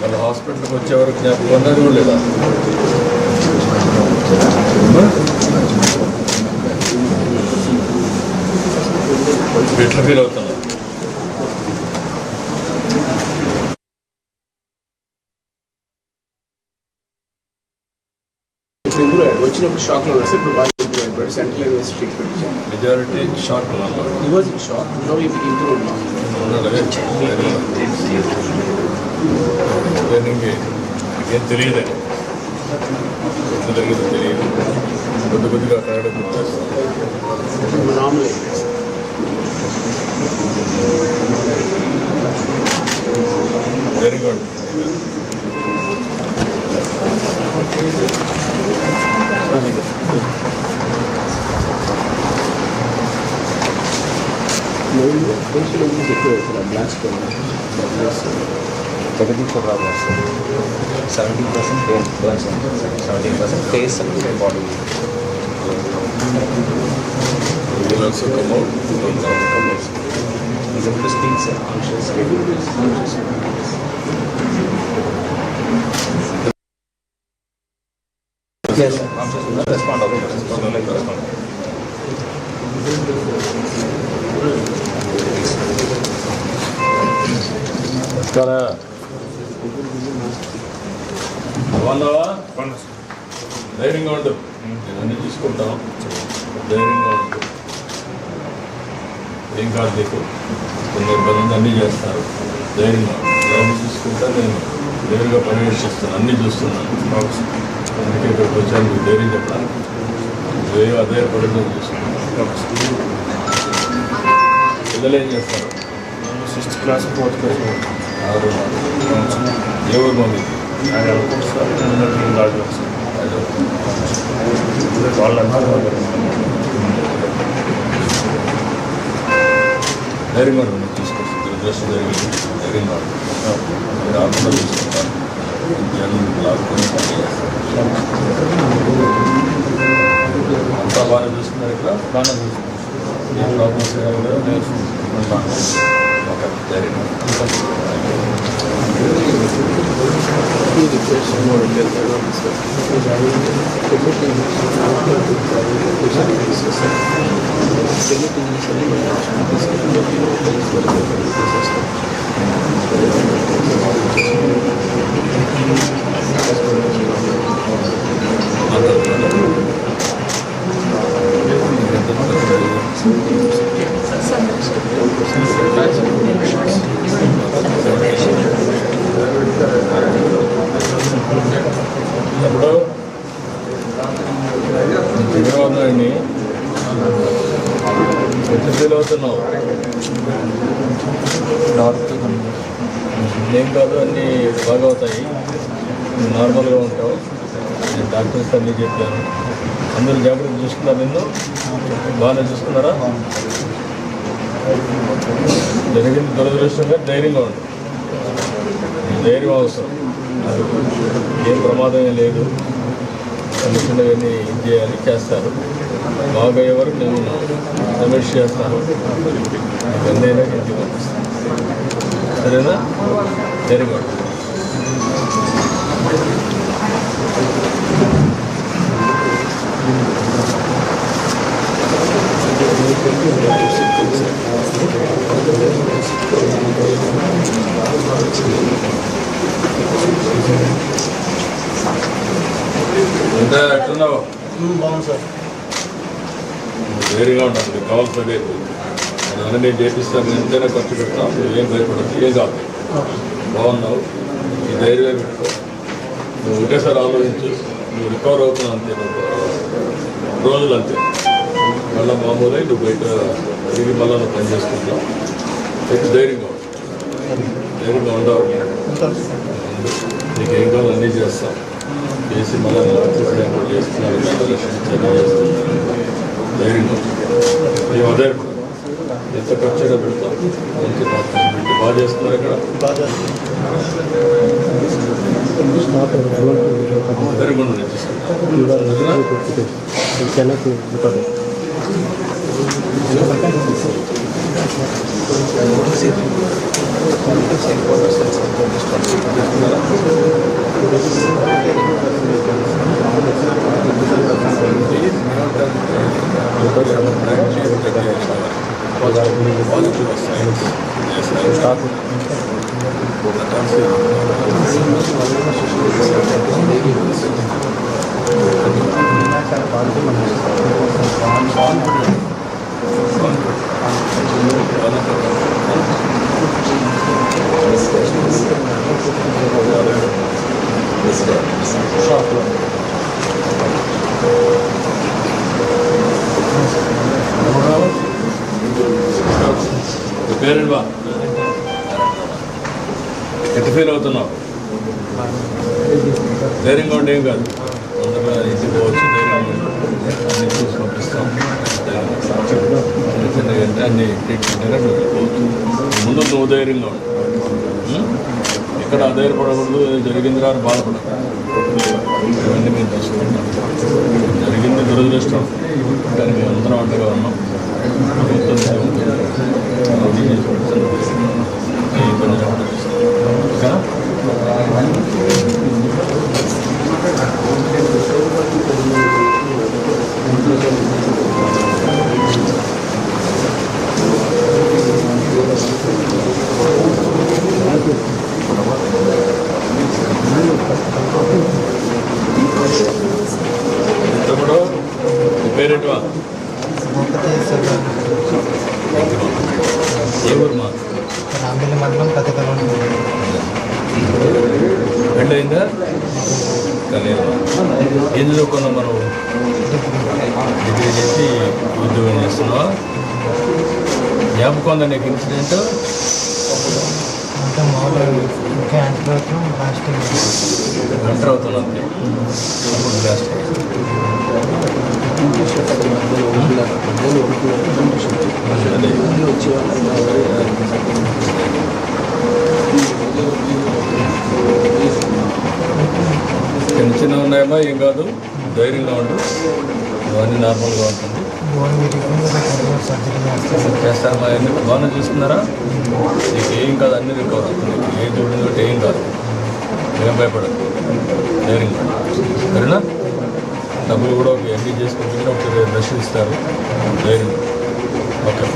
వాళ్ళ హాస్పిటల్కి వచ్చే వరకు జ్ఞాపకం ఉన్నది కూడా లేదా ఎట్లా ఫీల్ అవుతున్నా ఇప్పుడు ఇందులో వచ్చినప్పుడు షాక్లో ఉన్నారు సార్ ఇప్పుడు బాగా ఇంప్రూవ్ అయిపోయాడు సెంట్రల్ యూనివర్సిటీ ట్రీట్మెంట్ ఇచ్చాను మెజారిటీ షాక్ ఈ వాజ్ ఇన్ షాక్ నో ఇప్పుడు ఇంప్రూవ్ ఉన్నాం ట్రైనింగ్ ఏం తెలియదు ఎంత జరిగిందో తెలియదు కొద్ది కొద్దిగా అక్కడ గుర్తొస్తాం నార్మల్ అయిపోయాడు సార్ వెరీ గుడ్ మెయిన్గా ఫేషియల్ ఇంజరీస్ ఎక్కువ sir black stone Jagadeeshwara negative for 70% pain burns, 70% face and body. You will also come out? You will come out. He's able to speak, sir. Conscious. Yes, sir. Conscious will respond. Okay. Respond. Got a బాగున్నావా? ధైర్యంగా ఉండు. నేను అన్ని చూసుకుంటాం. ధైర్యంగా ఉండు. ఏం కాదు నీకు. కొన్ని ఇబ్బంది అన్నీ చేస్తారు. ధైర్యంగా. ఎవరిని చూసుకుంటా నేను నేరుగా పర్యవేక్షిస్తాను అన్నీ చూస్తున్నాను. అందుకే ఇక్కడికి వచ్చాను నీకు ధైర్యం చెప్పడానికి నువ్వేం అధైర్యపడడం చూసుకుంటాను పిల్లలు ఏం చేస్తారు? Sixth class fourth class. ఆరు. ఏ ఊరు మమ్మీ ఆయన అనుకుంటున్నారు నేను రాజు వాళ్ళంతా ధైర్యంగా ఉండు నువ్వు తీసుకొచ్చి దురదృష్టం జరిగింది ధైర్యంగా ఉండు మీరు ఆకుండా చూసుకుంటాను జనం లాక్కొని పని చేస్తారు అంతా బాగా చూస్తున్నారు ఇక్కడ బాగా చూసుకుంటాను ఏ ప్రాబ్లమ్స్ ఏమైనా కూడా నేను ఓకే ధైర్యంగా ఉండు. ఈ రిక్వెస్ట్ మోడ్ వెళ్తాడు సార్ మాట్లాడుతున్నాను ఇప్పుడు హైదరాబాద్ని ఎంత ఫీల్ అవుతున్నావు నార్త్ ఏం కాదు అన్నీ బాగా అవుతాయి నార్మల్గా ఉంటావు. నేను డాక్టర్స్ అన్నీ చెప్పాను. అందరూ జాగ్రత్త చూసుకున్నారు నిన్ను? బాగానే చూసుకున్నారా జరిగింది దురదృష్టంగా ధైర్యంగా ఉంటుంది ధైర్యం అవసరం. ఏం ప్రమాదం లేదు. చిన్న చిన్నవన్నీ ఇది చేయాలి? చేస్తారు. బాగా అయ్యే వరకు నేను రమేష్ చేస్తాను. ఇవన్నీ ఇంటికి పంపిస్తాను సరేనా? వెరీ గుడ్ ఎంత ఎట్టున్నావు బాగుంది సార్. వేరుగా ఉంటాను నీకు కావాల్సిందే నేను నేను చేపిస్తాను ఎంతైనా ఖర్చు పెడతాను ఏం భయపడదు ఏం కాదు. బాగున్నావు ఈ ధైర్యం పెట్టుకో. నువ్వు ఒకేసారి ఆలోచించు నువ్వు రికవర్ అవుతున్నావు అంతే రోజులు అంతే. మళ్ళీ మామూలై నువ్వు బయట తిరిగి మళ్ళీ నువ్వు పని చేసుకుంటావు అయితే ధైర్యంగా ధైర్యంగా ఉండవు నీకు ఏం కావాలో అన్నీ చేస్తాం. చేసి మళ్ళీ అదే ఎంత ఖర్చైనా పెడతాం మంచి మంచి బాగా చేస్తున్నారు ఇక్కడ very good Gracias. oder zu starten. var, balık enter అవుతున్నాం చిన్న చిన్న ఉన్నాయమ్మా ఏం కాదు. ధైర్యంగా ఉండు. అవన్నీ నార్మల్గా ఉంటుంది. చేస్తారమ్మా ఎందుకు బాగానే చూస్తున్నారా? నీకు ఏం కాదు అన్నీ రికవర్ అవుతుంది ఏం చూడండి ఏం కాదు. ఏం భయపడదు ధైర్యం సరేనా? డబ్బులు కూడా ఒక ఎండి చేసుకుంటుంటే ఒక బ్రష్ ఇస్తారు. ధైర్యం ఓకే.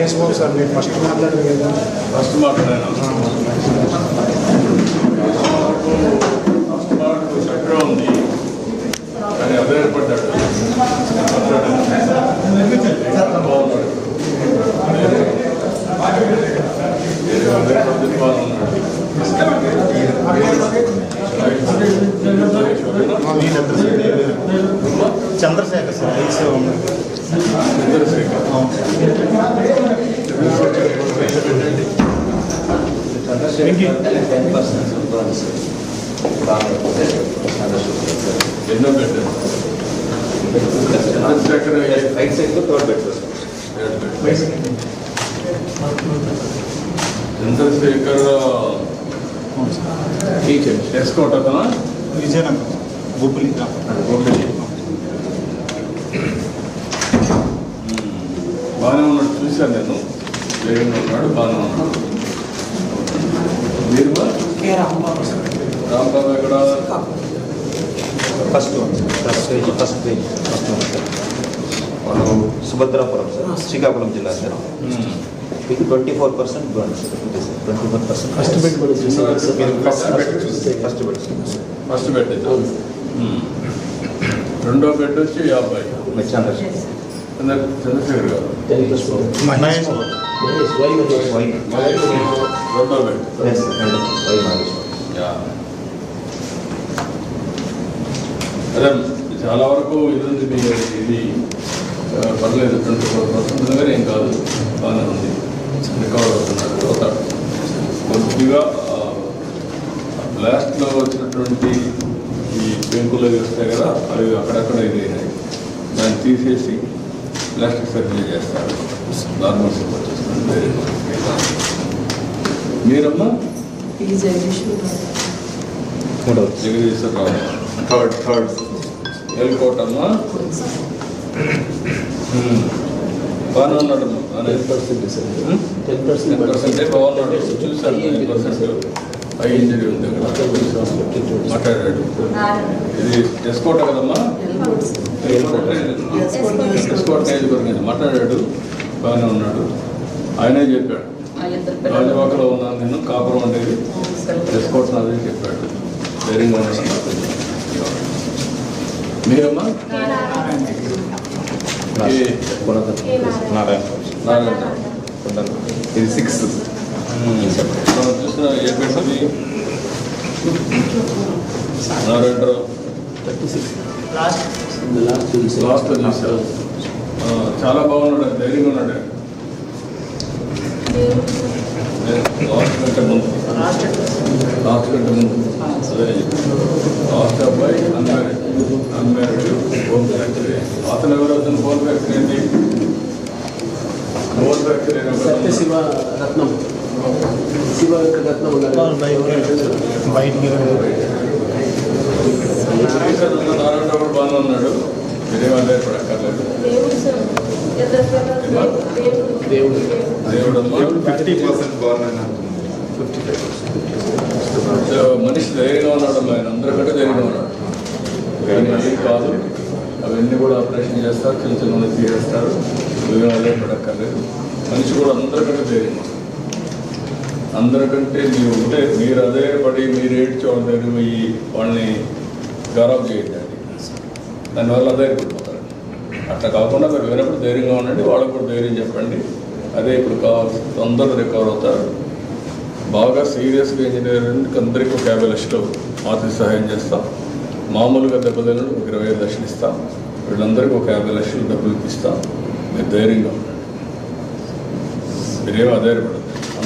చేసుకోండి సార్ మీరు ఫస్ట్ మాట్లాడారు కదా. ఫస్ట్ మాట్లాడాను ఫస్ట్ మాట చక్కగా ఉంది. కానీ అభిప్రాయపడ్డాడు చంద్రశేఖర్ సార్ తెలిసే ఉన్నాడు ఉంది చంద్రశేఖర్ టెన్ పర్సెంట్ బర్న్స్ ఎన్నో bed Chandrashekhar right side third bed Chandrashekhar teacher S Kota అతనా Vizianagaram Gubbuli బాగానే ఉన్నాడు చూశాను నేను. వేగంగా ఉన్నాడు బాగానే ఉన్నాడు. మీరు రాంబాబు ఎక్కడ? First one. First page first page first one sir. మనం సుభద్రాపురం సార్ శ్రీకాకుళం జిల్లా సార్. ఇది twenty four percent burns twenty four percent first bed first bed first bed. రెండో బెడ్ వచ్చి యాభై. Chandrasekhar Chandra- Chandrasekhar garu Mahesh Y Mahesh Y Mahesh Y yeah. అదే చాలా వరకు ఇది ఉంది ఇది పర్లేదు ట్వంటీ ఫోర్ పర్సెంట్ కానీ ఏం కాదు బాగానే ఉంది రికవర్ అవుతున్నారు తర్వాత కొద్దిగా లాస్ట్లో వచ్చినటువంటి ఈ పెంకులు వస్తాయి కదా అవి అక్కడక్కడ ఇది అయినాయి దాన్ని తీసేసి ప్లాస్టిక్ సర్జరీ చేస్తారు నార్మల్ షేప్ వచ్చేస్తుంది వేరే ఏం మీరమ్మా జగదీశ్వరరావు థర్డ్ థర్డ్ ఎల్కోట్ అమ్మా బాగానే ఉన్నాడమ్మా బాగానే టెన్ పర్సెంట్ టెన్ పర్సెంట్ పర్సెంటే బాగున్నాడు చూసాను టెన్ పర్సెంట్ ఇంజరీ ఉంది మాట్లాడాడు ఇది ఎస్కోట కదమ్మా ఎస్కోట్ నియోజకవర్గం మాట్లాడాడు బాగానే ఉన్నాడు ఆయనే చెప్పాడు రాజవాకలో ఉన్నాను నేను కాపురం ఉండేది ఎస్కోట్ నాది చెప్పాడు ధైర్యంగా ఉన్నాడు మీరమ్మా నారాయణ. నారాయణ. ఇది సిక్స్ మనం చూసిన ఏ నారాయణరావు లాస్ట్ చాలా బాగున్నాడు ధైర్యంగా ఉన్నాడు. లాస్ట్ కంటే ముందు లాస్ట్ కంటే ముందు లాస్ట్ అబ్బాయి అన్మ్యారీడ్ అన్మ్యారీడ్ హోమ్ ఫ్యాక్టరీ అతను ఎవరు అతను ఫోన్ ఫ్యాక్టరీ ఏంటి ఫోన్ ఫ్యాక్టరీ సత్యశివ రత్నం. నారాయణరావు కూడా బాగానే ఉన్నాడు మీరేం ఆధారపడక్కర్లేదు దేవుడు దేవుడు ఫిఫ్టీ పర్సెంట్ బాగున్నాయి మనిషి ధైర్యంగా ఉన్నాడు ఆయన అందరికంటే ధైర్యంగా ఉన్నాడు కానీ అది కాదు అవన్నీ కూడా ఆపరేషన్ చేస్తారు చిన్న చిన్న తీసేస్తారు నువ్వేం పడక్కర్లేదు మనిషి కూడా అందరికంటే ధైర్యంగా ఉన్నాడు. అందరికంటే మీరు ఉంటే మీరు అదే పడి మీరు ఏడ్చి వాళ్ళ పోయి వాళ్ళని గౌరవం చేయండి. దానివల్ల అదే పడిపోతారు అట్లా కాకుండా మీరు వినప్పుడు ధైర్యంగా ఉండండి వాళ్ళకు కూడా ధైర్యం చెప్పండి. అదే ఇప్పుడు కావాల్సి తొందరగా రికవర్ అవుతారు. బాగా సీరియస్గా ఇంజనీరింగ్ అందరికీ ఒక యాభై లక్షలు ఆర్థిక సహాయం చేస్తాం. మామూలుగా దెబ్బతిన ఒక ఇరవై ఐదు లక్షలు ఇస్తాం. వీళ్ళందరికీ ఒక యాభై లక్షలు డబ్బులు ఇప్పిస్తాం. మీరు ధైర్యంగా ఉండండి. మీరేమో అధైర్యపడదు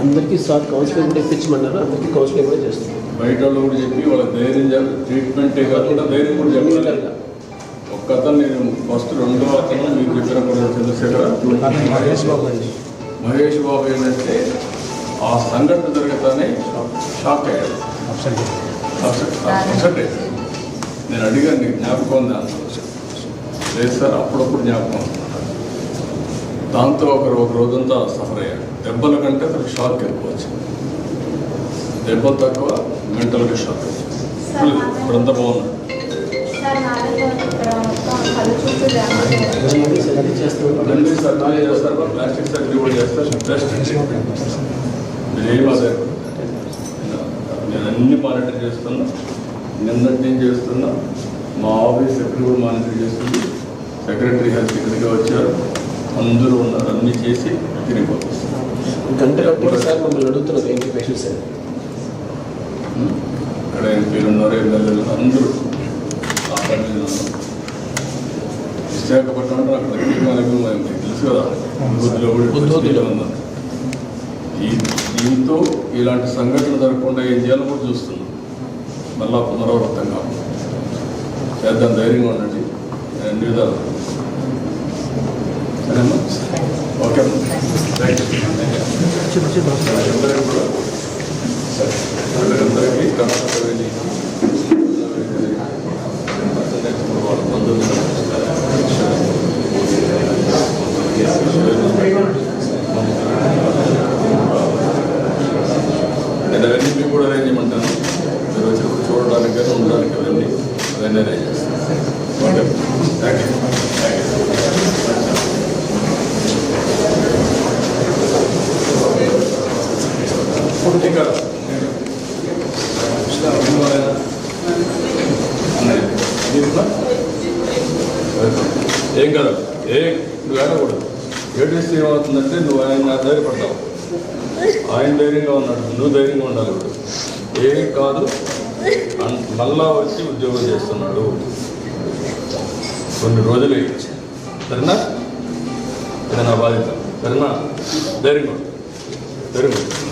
అందరికీ సార్ కౌన్సిలింగ్ కూడా ఇప్పించమన్నారు అందరికీ కౌన్సిలింగ్ కూడా చేస్తున్నాం బయట వాళ్ళు కూడా చెప్పి వాళ్ళకి ధైర్యం ట్రీట్మెంటే కాకుండా ధైర్యం కూడా చెప్పాలి. క్లినికల్గా ఒక్క అతను నేను ఫస్ట్ రెండో అతను చెప్పిన కూడా చంద్రశేఖర మహేష్ బాబు అండి. మహేష్ బాబు ఏంటంటే ఆ సంఘటన జరగతానే షాక్ అయ్యాడు. అప్సెట్ నేను అడిగాను నీకు జ్ఞాపకం ఉందా. లేదు సార్ అప్పుడప్పుడు జ్ఞాపకం ఉంది. దాంతో ఒకరు ఒక రోజంతా సఫర్ అయ్యాడు దెబ్బల కంటే అతనికి షాక్ ఎక్కువ వచ్చింది. దెబ్బలు తక్కువ మెంటల్గా షాక్ వచ్చింది. ఇప్పుడు ఇప్పుడంతా బాగున్నాడు ప్లాస్టిక్ సర్జరీ కూడా చేస్తారు ఏం ఆధారపడదు నేను అన్ని మానిటర్ చేస్తున్నా. నిన్నటి నుంచి చేస్తున్నా. మా ఆఫీస్ సెక్రటరీ కూడా మానిటర్ చేస్తుంది. సెక్రటరీ హెల్త్ ఇక్కడికి వచ్చారు. అందరూ ఉన్నారు. అన్ని చేసి తిరిగిపోతాం గంట గంటకి సార్ మమ్మల్ని అడుగుతున్నారు ఏంటి పేషెంట్స్ అని. ఇక్కడ ఎంపీలు ఉన్నారు ఎమ్మెల్యేలు అందరూ ఆ. విశాఖపట్నం అంటే అక్కడ తీర్మానం తెలుసు కదా? బుద్ధిలో దీంతో ఇలాంటి సంఘటనలు జరగకుండా ఏం చేయాలో కూడా చూస్తున్నాం. మళ్ళా పునరావృతం కాదు చేద్దాం ధైర్యంగా ఉండండి. నేను అన్ని విధాలు. సరేమ్మా ఓకే రైట్ అందరికీ కూడా అందరికీ కర్ణాటక వెళ్ళి వాళ్ళ బంధువులు నేను అవన్నీ మీకు కూడా అరేంజ్ చేయమంటాను మీరు వచ్చినప్పుడు చూడడానికి కానీ ఉండడానికి అవన్నీ అవన్నీ అరేంజ్ చేస్తాను okay thank you thank you ఇంకా ఏం కదా. ఏ నువ్వు ఏడకూడదు. ఏడిస్తే ఏమవుతుందంటే నువ్వు ఆయన ధైర్యపడతావు ఆయన ధైర్యంగా ఉన్నాడు. నువ్వు ధైర్యంగా ఉండాలి ఇప్పుడు. ఏం కాదు. మళ్ళా వచ్చి ఉద్యోగం చేస్తున్నాడు. కొన్ని రోజులు సరేనా? ఇది నా బాధ్యత. సరేనా? ధైర్యంగా ఉండు. ధైర్యంగా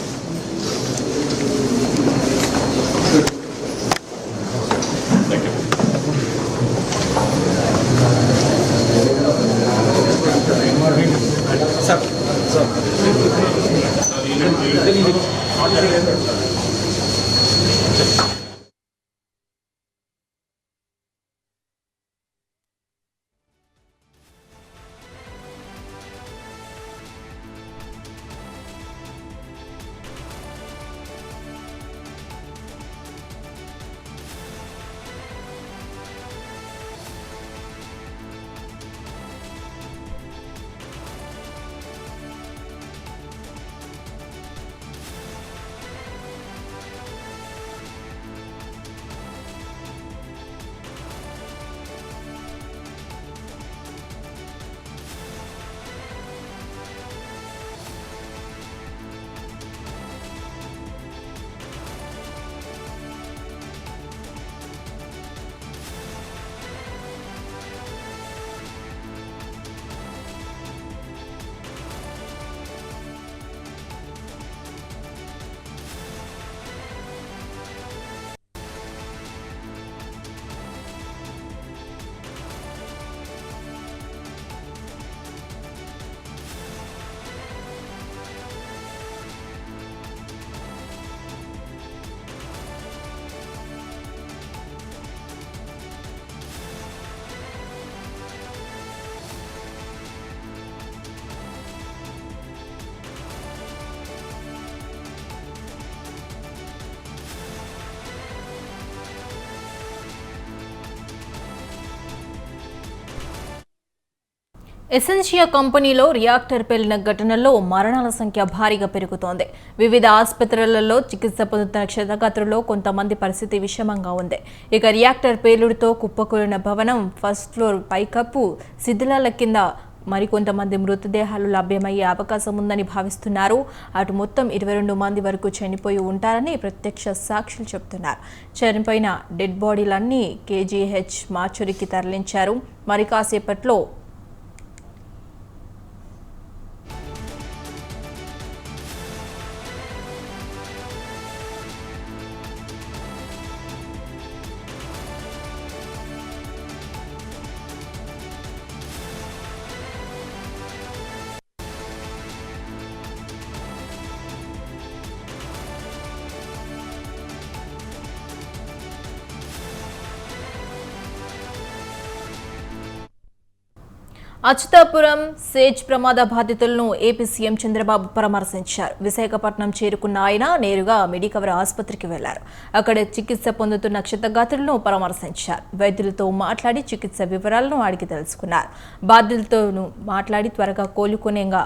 ఎసెన్షియా కంపెనీలో రియాక్టర్ పేలిన ఘటనల్లో మరణాల సంఖ్య భారీగా పెరుగుతోంది. వివిధ ఆసుపత్రులలో చికిత్స పొందుతున్న క్షతగాత్రుల్లో కొంతమంది పరిస్థితి విషమంగా ఉంది. ఇక రియాక్టర్ పేలుడుతో కుప్పకూలిన భవనం ఫస్ట్ ఫ్లోర్ పైకప్పు శిథిలాల కింద మరికొంతమంది మృతదేహాలు లభ్యమయ్యే అవకాశం ఉందని భావిస్తున్నారు. అటు మొత్తం ఇరవై రెండు మంది వరకు చనిపోయి ఉంటారని ప్రత్యక్ష సాక్షులు చెబుతున్నారు. చనిపోయిన డెడ్ బాడీలన్నీ కేజీహెచ్ మార్చురికి తరలించారు. మరి కాసేపట్లో అచ్యుతాపురం సేజ్ ప్రమాద బాధితులను ఏపీ సీఎం చంద్రబాబు పరామర్శించారు. విశాఖపట్నం చేరుకున్న ఆయన నేరుగా మెడికవర్ ఆసుపత్రికి వెళ్ళారు. అక్కడ చికిత్స పొందుతున్న క్షతగాత్రులను పరామర్శించారు. వైద్యులతో మాట్లాడి చికిత్స వివరాలను అడిగి తెలుసుకున్నారు. బాధితులతోనూ మాట్లాడి త్వరగా కోలుకునేగా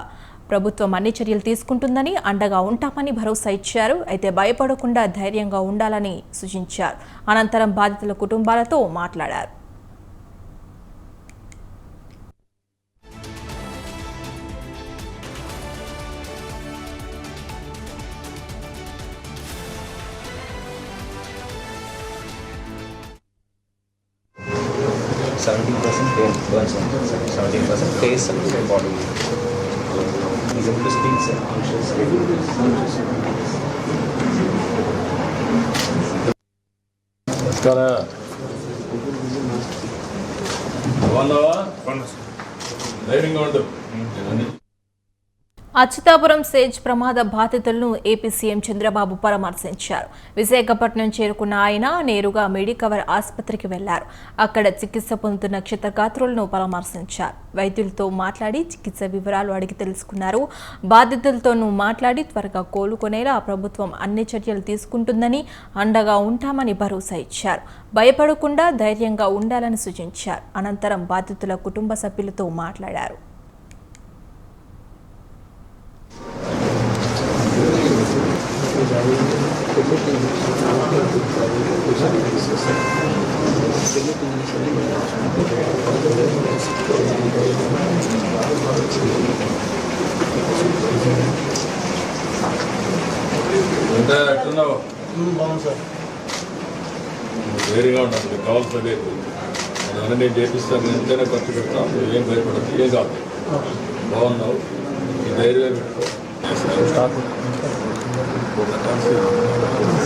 ప్రభుత్వం అన్ని చర్యలు తీసుకుంటుందని అండగా ఉంటామని భరోసా ఇచ్చారు. అయితే భయపడకుండా ధైర్యంగా ఉండాలని సూచించారు. అనంతరం బాధితుల కుటుంబాలతో మాట్లాడారు. Seventeen percent face and body is to speak sir నమస్కారం బాగున్నావా ధైర్యంగా ఉండు నేను అచ్యుతాపురం సేజ్ ప్రమాద బాధితులను ఏపీ సీఎం చంద్రబాబు పరామర్శించారు. విశాఖపట్నం చేరుకున్న ఆయన నేరుగా మెడికవర్ ఆసుపత్రికి వెళ్ళారు. అక్కడ చికిత్స పొందుతున్న క్షతగాత్రులను పరామర్శించారు. వైద్యులతో మాట్లాడి చికిత్స వివరాలు అడిగి తెలుసుకున్నారు. బాధితులతోనూ మాట్లాడి త్వరగా కోలుకునేలా ప్రభుత్వం అన్ని చర్యలు తీసుకుంటుందని అండగా ఉంటామని భరోసా ఇచ్చారు. భయపడకుండా ధైర్యంగా ఉండాలని సూచించారు. అనంతరం బాధితుల కుటుంబ సభ్యులతో మాట్లాడారు. అంటే ఎట్టున్నావు బాగుంది సార్ నువ్వు ధైర్యంగా ఉండాలి నీకు కావాల్సిందే నేను నేను చేపిస్తాను ఎంతైనా ఖర్చు పెడతాను నువ్వు ఏం భయపడదు ఏం కాదు బాగున్నావు ఈ ధైర్యమే పెట్టుకో నీ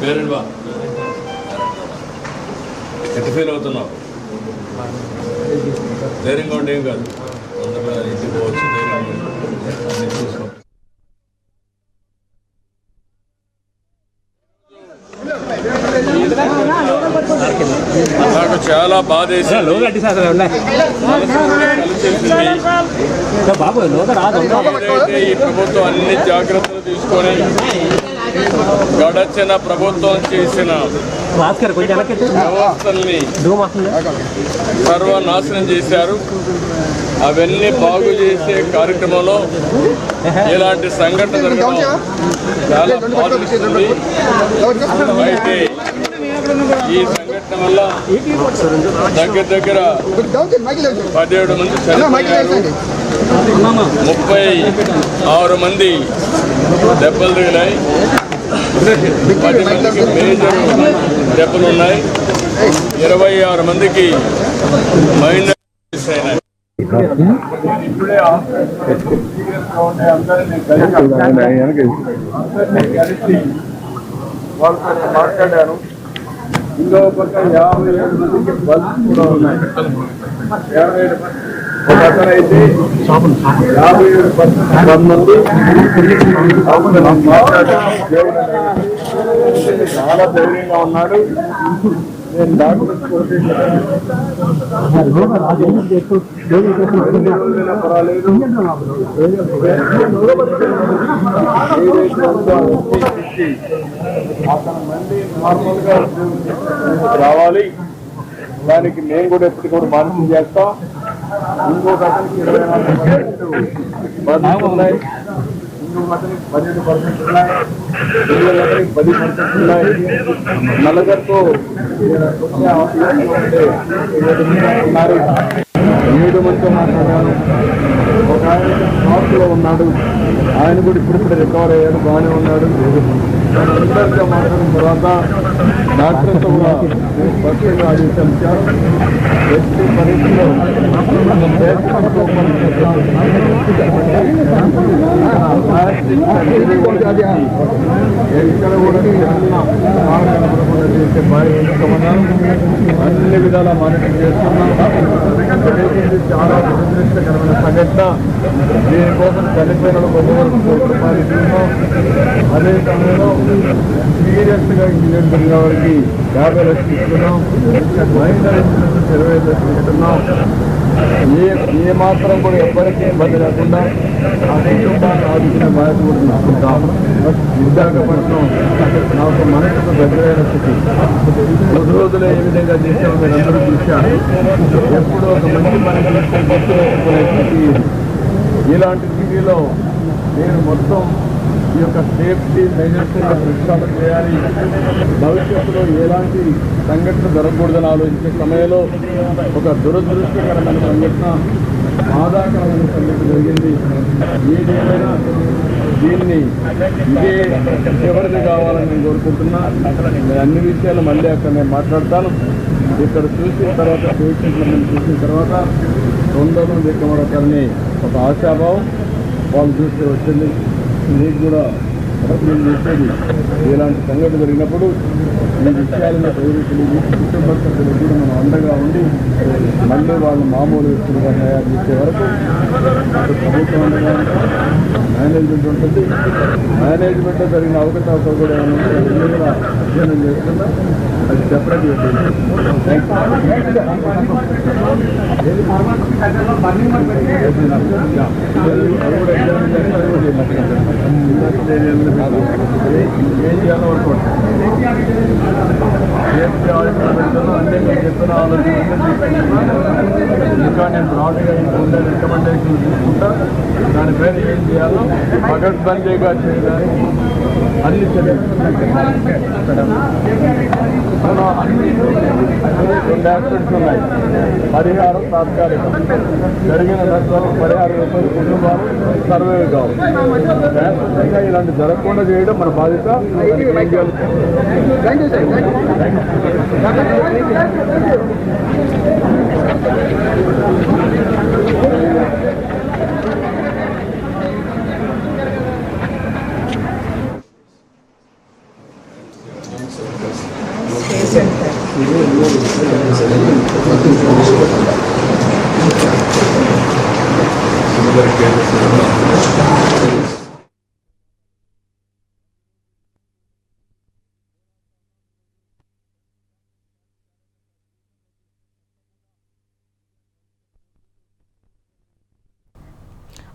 పేరేంటి బా ఎంత ఫీల్ అవుతున్నావు? ధైర్యంగా ఉంటే ఏం కాదు. తొందరగా ఇంటికి పోవచ్చు ధైర్యంగా ఉండు. అన్ని చూసుకో నాకు చాలా బాధేసి ఈ ప్రభుత్వం అన్ని జాగ్రత్తలు తీసుకొని గడచిన ప్రభుత్వం చేసిన వ్యవస్థల్ని సర్వనాశనం చేశారు అవన్నీ బాగు చేసే కార్యక్రమంలో ఇలాంటి సంఘటన జరగడం చాలా బాధిస్తుంది అయితే ఈ సంఘటన వల్ల దగ్గర దగ్గర పదిహేడు మంది చనిపోయారు ముప్పై ఆరు మంది దెబ్బలు తగిలాయి పది మందికి మేజర్ దెబ్బలు ఉన్నాయి ఇరవై ఆరు మందికి మైనర్ అయినాయి ఇప్పుడే అందరినీ కలిసి వాళ్ళతో మాట్లాడారు ఇంకో పక్క యాభై ఏడు మందికి బల్స్ కూడా ఉన్నాయి యాభై ఏడు ఒక అయితే యాభై ఏడు పర్సెంట్ మంది దేవుడు చాలా ధైర్యంగా ఉన్నాడు నేను డాక్యుమెంట్స్ పర్వాలేదు ఏదైతే ఉందో అతను మళ్ళీ నార్మల్గా రావాలి. దానికి మేము కూడా ఎప్పటికి కూడా మానిటర్ చేస్తాం. ఇంకొక అతనికి ఇరవై నాలుగు పర్సెంట్ బర్న్స్ ఉన్నాయి. ఇంకొక అతనికి పన్నెండు పర్సెంట్ ఉన్నాయి. ఇంకొక అతనికి పది పర్సెంట్ ఉన్నాయి. నలుగురితో ఉన్నారు నేడు మనతో మాట్లాడాను ఒక ఆయన షాప్లో ఉన్నాడు. ఆయన కూడా ఇప్పుడిప్పుడు రికవర్ అయ్యాడు బాగానే ఉన్నాడు. అందరితో మాట్లాడిన తర్వాత డాక్టర్తో కూడా నేను ఆదేశాలు ఇచ్చాను ఎట్టి పరిస్థితిలో ఎక్కడ కూడా చేసే బాధ్యత అన్ని విధాలా మానిటర్ చేస్తున్నాం. చాలా దురదృష్టకరమైన సంఘటన. దీనికోసం చనిపోయిన కొంతవరకు కోటి రూపాయలు అదే సమయంలో సీరియస్గా ఇంజనీర్ జరిగిన వారికి యాభై లక్షలు ఇస్తున్నాం. మైనర్ ఇరవై లక్షలు ఇస్తున్నాం. ఏ ఏ మాత్రం కూడా ఎవ్వరికీ ఇబ్బంది లేకుండా ఆ కుటుంబాన్ని ఆదుకునే బాధ్యత కూడా తీసుకుంటాం విశాఖపట్నం నాకు మనసుకు దగ్గరైన స్థితి. రోజు రోజులు ఏ విధంగా చేసామో మీరు అందరూ చూశారు. ఎప్పుడు ఒక మంచి పని చేస్తే స్థితి ఇలాంటి స్థితిలో నేను మొత్తం ఈ యొక్క సేఫ్టీ మెజర్స్ ప్రక్షాళన చేయాలి. భవిష్యత్తులో ఎలాంటి సంఘటన జరగకూడదని ఆలోచించే సమయంలో ఒక దురదృష్టకరమైన సంఘటన బాధాకరమైన సంఘటన జరిగింది. ఏదేమైనా దీన్ని ఇదే చివరిది కావాలని నేను కోరుకుంటున్నా. అన్ని విషయాలు మళ్ళీ అక్కడ నేను మాట్లాడతాను. ఇక్కడ చూసిన తర్వాత పేషెంట్లను చూసిన తర్వాత తొందరలో దిక్కమడతారని ఒక ఆశాభావం వాళ్ళు చూస్తే వచ్చింది. మీకు కూడా నేను చెప్పేది ఇలాంటి సంఘటన జరిగినప్పుడు ఈ విషయాలను ప్రజలు కుటుంబ కూడా మనం అండగా ఉండి మళ్ళీ వాళ్ళు మామూలు వ్యక్తులుగా తయారు చేసే వరకు ప్రభుత్వం అండగా ఉంటుంది, మేనేజ్మెంట్ ఉంటుంది. మేనేజ్మెంట్ జరిగిన అవకాశాలు కూడా ఏమైనా అధ్యయనం చేస్తున్నా అది సెపరేట్ ఏం చేయాలో వర్కౌట్ ఏం చేయాలో? పెట్టాలో అన్నీ నేను చెప్పిన ఆలోచన ఇంకా నేను బ్రాడ్గా ఉండే రికమెండేషన్ తీసుకుంటా దాని పేరు ఏం చేయాలో? పగడ్బందీగా చేయడానికి అన్ని రెండు ఉన్నాయి పరిహారం తాత్కాలికం. జరిగిన నష్టాలకు పరిహారం రూపాయలు కుటుంబాలు సర్వే కావాలి శాశ్వతంగా ఇలాంటి జరగకుండా చేయడం మన బాధ్యత. ఏం చేయాలి?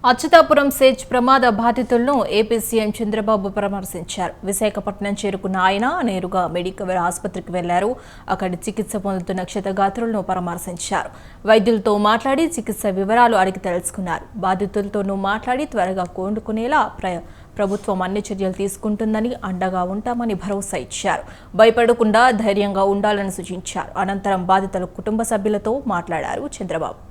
అచ్యుతాపురం సేజ్ ప్రమాద బాధితులను ఏపీ సీఎం చంద్రబాబు పరామర్శించారు. విశాఖపట్నం చేరుకున్న ఆయన నేరుగా మెడికల్ ఆసుపత్రికి వెళ్ళారు. అక్కడ చికిత్స పొందుతున్న క్షతగాత్రులను పరామర్శించారు. వైద్యులతో మాట్లాడి చికిత్స వివరాలు అడిగి తెలుసుకున్నారు. బాధితులతోనూ మాట్లాడి త్వరగా కోలుకునేలా ప్ర ప్రభుత్వం అన్ని చర్యలు తీసుకుంటుందని అండగా ఉంటామని భరోసా ఇచ్చారు. భయపడకుండా ధైర్యంగా ఉండాలని సూచించారు. అనంతరం బాధితుల కుటుంబ సభ్యులతో మాట్లాడారు చంద్రబాబు.